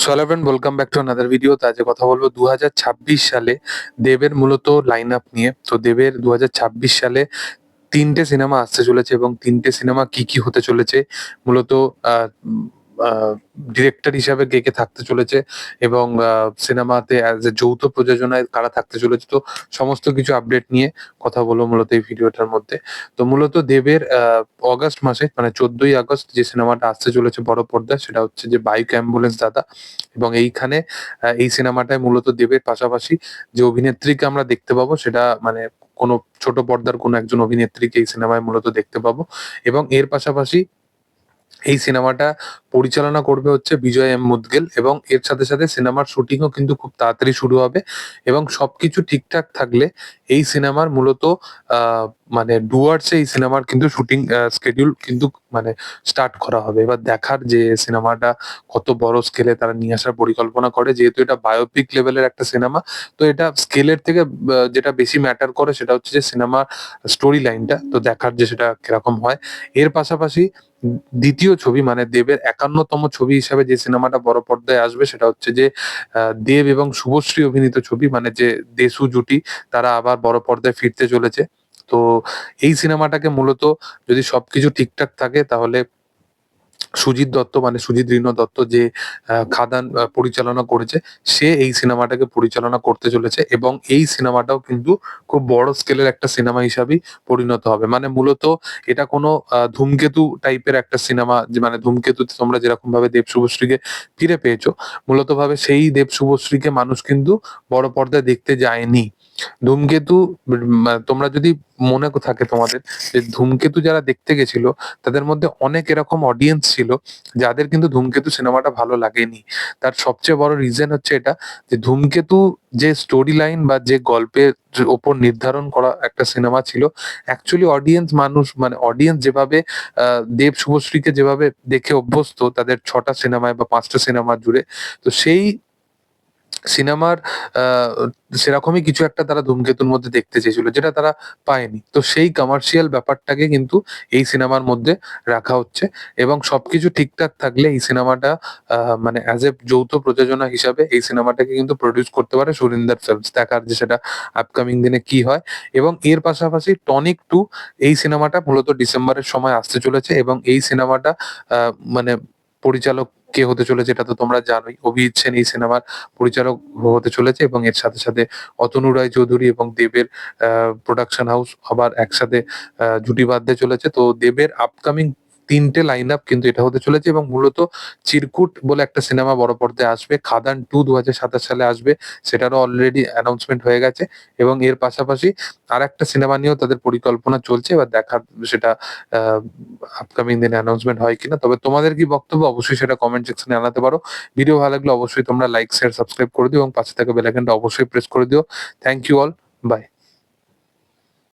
So hello friend welcome back to another video তো আজকে কথা বলব দুই হাজার ছাব্বিশ সালে দেবের মূলত লাইন আপ নিয়ে। তো দেবের দুই হাজার ছাব্বিশ সালে তিনটে সিনেমা আসতে চলেছে এবং তিনটে সিনেমা কি কি হতে চলেছে? মূলত ডিরেক্টর হিসাবে কে কে থাকতে চলেছে এবং সিনেমাতে অ্যাজ এ যৌথ প্রযোজনায় কারা থাকতে চলেছে, তো সমস্ত কিছু আপডেট নিয়ে কথা বলব মূলত এই ভিডিওটার মধ্যে। তো মূলত দেবের অগাস্ট মাসে মানে চোদ্দই আগস্ট যে সিনেমাটা আসতে চলেছে বড় পর্দায়, সেটা হচ্ছে যে বাইক অ্যাম্বুলেন্স দাদা এবং এইখানে এই সিনেমাটায় মূলত দেবের পাশাপাশি যে অভিনেত্রীকে আমরা দেখতে পাবো, সেটা মানে কোনো ছোট পর্দার কোনো একজন অভিনেত্রীকে এই সিনেমায় মূলত দেখতে পাবো এবং এর পাশাপাশি এই সিনেমাটা পরিচালনা করবে হচ্ছে বিজয় এম মুদগেল এবং এর সাথে সাথে সিনেমার শুটিংও কিন্তু খুব তাড়াতাড়ি শুরু হবে এবং সবকিছু ঠিকঠাক থাকলে এই সিনেমার মূলত মানে ডুয়ার্সে এই সিনেমার কিন্তু শুটিং স্কেডিউল কিন্তু মানে স্টার্ট করা হবে। এবার দেখার যে সিনেমাটা কত বড় স্কেলে তারা নিয়ে আসার পরিকল্পনা করে, যেহেতু এটা বায়োপিক লেভেলের একটা সিনেমা, তো এটা স্কেলের থেকে যেটা বেশি ম্যাটার করে সেটা হচ্ছে যে সিনেমার স্টোরি লাইনটা তো দেখার যে সেটা কীরকম হয়। এর পাশাপাশি দ্বিতীয় ছবি মানে দেবের একান্নতম ছবি হিসাবে যে সিনেমাটা বড় পর্দায় আসবে, সেটা হচ্ছে যে দেব এবং শুভশ্রী অভিনীত ছবি মানে যে দেশু জুটি, তারা আবার বড় পর্দায় ফিরতে চলেছে। তো এই সিনেমাটাকে মূলত যদি সবকিছু ঠিকঠাক থাকে, তাহলে সুজিত দত্ত মানে সুজিত রিনো দত্ত যে খাদান পরিচালনা করেছে, সে এই সিনেমাটাকে পরিচালনা করতে চলেছে এবং এই সিনেমাটাও কিন্তু খুব বড় স্কেলের একটা সিনেমা হিসাবেই পরিণত হবে। মানে মূলত এটা কোনো ধূমকেতু টাইপের একটা সিনেমা, যে মানে ধূমকেতুতে তোমরা যেরকম ভাবে দেব শুভশ্রীকে ফিরে পেয়েছ মূলত ভাবে সেই দেব শুভশ্রীকে মানুষ কিন্তু বড় পর্দায় দেখতে যায়নি। ধূমকেতু তোমরা যদি মনে থাকে তোমাদের যে ধূমকেতু যারা দেখতে গেছিল, তাদের মধ্যে অনেক এরকম অডিয়েন্স ছিল, যাদের কিন্তু ধূমকেতু সিনেমাটা ভালো লাগেনি। তার সবচেয়ে বড় রিজন হচ্ছে এটা, যে ধূমকেতু যে স্টোরি লাইন বা যে গল্পের ওপর নির্ধারণ করা একটা সিনেমা ছিল অ্যাকচুয়ালি অডিয়েন্স মানুষ মানে অডিয়েন্স যেভাবে দেব শুভশ্রীকে যেভাবে দেখে অভ্যস্ত, তাদের ছটা সিনেমায় বা পাঁচটা সিনেমা জুড়ে, তো সেই সিনেমার সেরকমই কিছু একটা তারা ধূমকেতুর মধ্যে দেখতে চেয়েছিল, যেটা তারা পায়নি। তো সেই কমার্শিয়াল ব্যাপারটাকে কিন্তু এই সিনেমার মধ্যে রাখা হচ্ছে এবং সবকিছু ঠিকঠাক থাকলে এই সিনেমাটা মানে অ্যাজ এ যৌথ প্রযোজনা হিসাবে এই সিনেমাটাকে কিন্তু প্রডিউস করতে পারে সুরিন্দর ফিল্মস দেখার যে সেটা আপকামিং দিনে কি হয় এবং এর পাশাপাশি টনিক টু এই সিনেমাটা মূলত ডিসেম্বরের সময় আসতে চলেছে এবং এই সিনেমাটা মানে পরিচালক কে হতে চলেছে এটা তো তোমরা জানোই। অভিচ্ছেন এই সিনেমার পরিচালক হতে চলেছে এবং এর সাথে সাথে অতনু রায় চৌধুরী এবং দেবের প্রোডাকশন হাউস আবার একসাথে জুটি বাঁধতে চলেছে। তো দেবের আপকামিং তিনটে লাইন আপ কিন্তু এটা হতে চলেছে এবং মূলত চিরকুট বলে একটা সিনেমা বড় পর্দায় আসবে। খাদান টু দু হাজার সাতাশ সালে আসবে, সেটারও অলরেডি অ্যানাউন্সমেন্ট হয়ে গেছে এবং এর পাশাপাশি আর একটা সিনেমা নিয়েও তাদের পরিকল্পনা চলছে, এবার দেখার সেটা আপকামিং দিনে অ্যানাউন্সমেন্ট হয় কিনা। তবে তোমাদের কি বক্তব্য? অবশ্যই সেটা কমেন্ট সেকশনে জানাতে পারো। ভিডিও ভালো লাগলে অবশ্যই তোমরা লাইক শেয়ার সাবস্ক্রাইব করে দিও এবং পাশে থাকা বেল আইকনটা অবশ্যই প্রেস করে দিও। Thank you all by